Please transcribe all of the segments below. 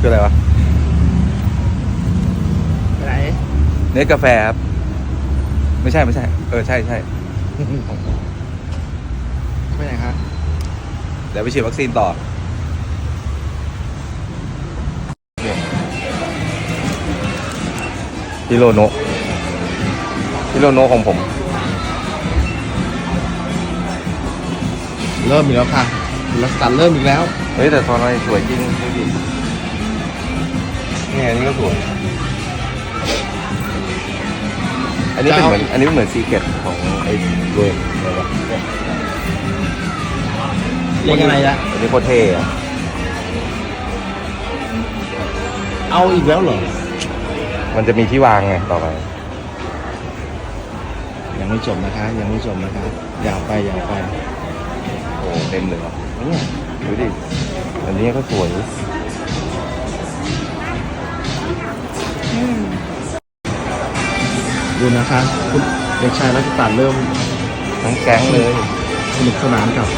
คืออะไรวะไปไหนเนสกาแฟครับ ไม่ใช่ไม่ใช่ เออใช่ใช่ไปไหนครับเดี๋ยวไปฉีดวัคซีนต่อ ฮิโรโนะฮิโรโนะของผม เริ่มอีกแล้วค่ะรัสตันเริ่มอีกแล้ว เฮ้ยแต่ตอนนี้สวยจริงดูดิ นี่ไงอันนี้ก็สวย อันนี้เป็นเหมือนอันนี้เป็นเหมือนซีเกตของไอ้เวรอะไรวะเรียกอะไรละอันนี้โคตรเท่อะเอาอีกแล้วเหรอ มันจะมีที่วางไงต่อไป ยังไม่จบนะคะ ยังไม่จบนะคะยาวไปยาวไป โอ้โหเต็มเลยว่ะเนี่ยดูดิ อันนี้ก็สวย ดูนะคะคุณเด็กชายรัชตันเริ่มทั้งแก๊งเลยสนุกสนานกับ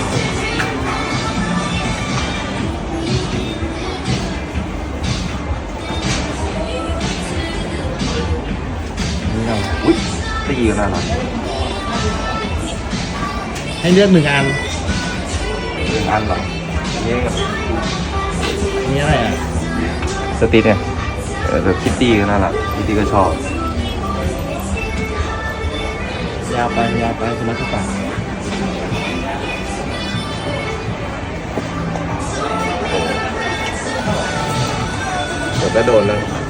นี่เราอุ้ยตีกันน่ารักให้เลือกหนึ่งอันหนึ่งอันเหรอนี่กับนี่อะไรอะสติ๊ดเนี่ยเออแบบคิตตี้ก็น่ารักคิตตี้ก็ชอบ ยาวไปยาวไปคุณรัชตันเดี๋ยวก็โดนแล้ว